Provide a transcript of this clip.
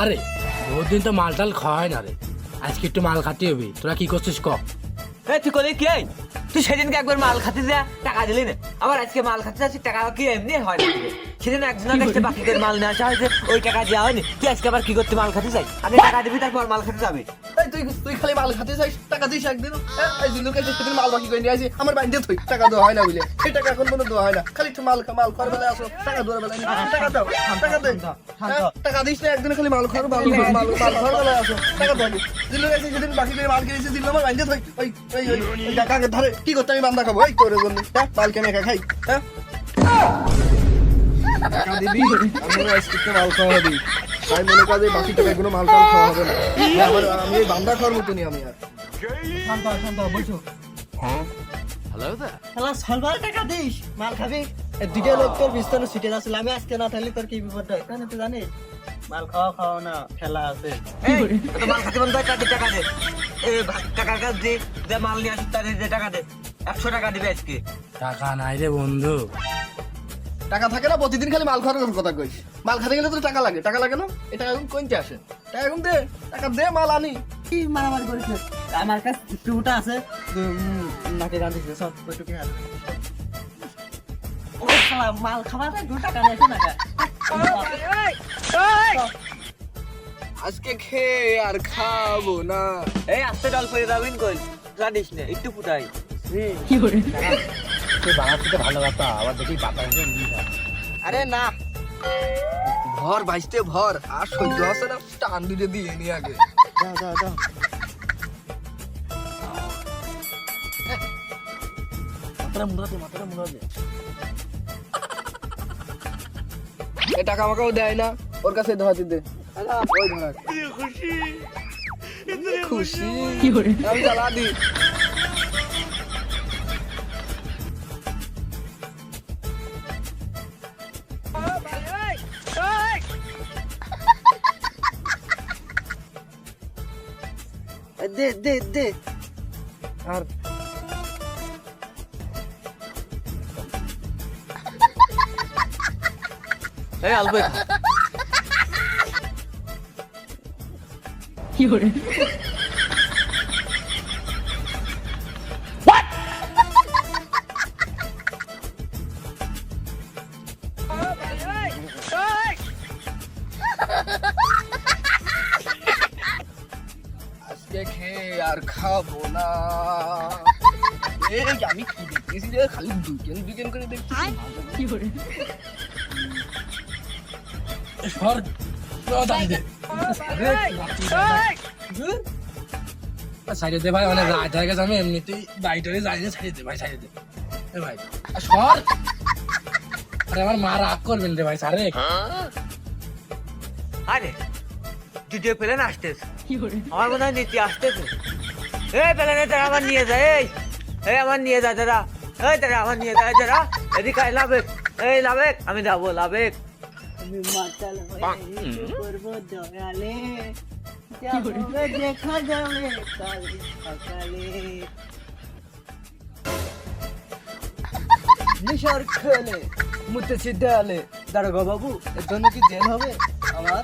আরে বহুদিন তো মাল টাল খাওয়া হয় না রে। আজকে একটু মাল খাতে হবে। তোরা কি করছিস ক? এ তুই কলে কি আই তুই সেদিনকে একবার মাল খাতে যা টাকা দিলি না। আবার আজকে মাল খাতে যাচ্ছিস টাকা কি এমনি হয় না? সেদিন একজনের কাছে বাকিদের মাল নিয়ে আসা হয়েছে ওই টাকা দেওয়া হয়নি। তুই আজকে আবার কি করতে মাল খাতে যাই আগে টাকা দিবি তারপর মাল খাতে যাবি। তুই তুই খালি মাল খাতে চাইস টাকা দিস একদিন হ্যাঁ এই জিন্দুর কাছে সেদিন মাল বাকি করে নিয়ে আসি আমার বাড়িতে তুই টাকা দেওয়া হয় না বুঝলে। সেই টাকা এখন কোনো দেওয়া হয় না। খালি একটু মাল মাল খাওয়ার বেলায় আসো টাকা দেওয়ার বেলায় টাকা দাও টাকা দে। হ্যাঁ, টাকা দিস না একদিন খালি মাল খাওয়ার মাল মাল মাল খাওয়ার বেলায় আসো। টাকা দাও জিন্দুর কাছে সেদিন বাকি করে মাল কিনেছি জিন্দু আমার বাড়িতে তুই ওই ওই ওই টাকাকে ধরে। কি করতে আমি বান্দা খাব? এই তোর জন্য। হ্যাঁ মাল কিনে একা খাই। হ্যাঁ? টাকা দিবি আমরা আজকে মাল খাওয়া হবে তাই মনে কর বাকি টাকা কোনো মাল টাল খাওয়া হবে না। আমার আমি এই বান্দা খাওয়ার মতনই আমি আর। শালা সলবার টাকা দিস মাল খাবি? এ লোক তোর বিস্তার ছুটে যাচ্ছিল আমি আজকে না থাকলে তোর কি বিপদ হয় কেন তুই জানিস মাল খাওয়া খাওয়া না খেলা আছে। এই, তো মাল খাতে বন্ধ হয় টাকা দে? এই টাকার কাজ দে যে মাল নিয়ে আসিস তাদের টাকা দে একশো টাকা দিবে আজকে। টাকা নাই রে বন্ধু। টাকা থাকে না প্রতিদিন খালি মাল খাওয়ার কথা কইস মাল খেতে গেলে তো টাকা লাগে। টাকা লাগে না? এই টাকা এখন কোনতে আসে? টাকা এখন দে টাকা দে মাল আনি। কি মারামারি করিস? আমার কাছে টুটা আছে। নাকে গান দিছে সব ওইটুকু আছে। ও শালা মাল খাবার না আজকে খেয়ে আর খাব না। এই আস্তে ডাল করে যাবেন কই জানিস না একটু ফুটাই। তুই বানাতে ভালো কথা আবার দেখি বাতা আরে না ভর বাইসতে ভর আর সহ্য আছে না টান দুটো দিয়ে নি আগে। যাও যাও যাও মাথাটা মুড়া দে মাথাটা মুড়া দে। এ টাকা আমাকেও দেয় না ওর কাছে ধরাতে দে ওই ধরা। খুশি? আমি জ্বালা দি। দে দে দে। আর এই আলবে আজকে খেয়ে আর খাব না। এই আমি কি দেখতেছি রে খালি দুকেন দুকেন করে দেখতেছি। সর দাঁড়ি দে। সাইডে দে ভাই অনেক রাত হয়ে গেছে আমি এমনিতেই যাই না সাইডে দে ভাই সাইডে দে। এ ভাই আর সর। আরে আমার মা রাগ করবেন রে ভাই সারে আরে দ্বিতীয় প্লেন আসতেছে। আমার মনে হয় নীতি আসতেছে। এই প্লেনে তারা আমার নিয়ে যায় এই এই আমার নিয়ে যায় তারা এই তারা আমার নিয়ে যায় তারা এদিকে আয়, লাবেক এই লাবেক আমি যাব লাবেক আমি মাতাল হয়ে করব দয়ালে। দেখা যাবে কাল সকালে। নিশার খেলে মুতেছি দেয়ালে। দারোগা বাবু এর জন্য কি জেল হবে? আমার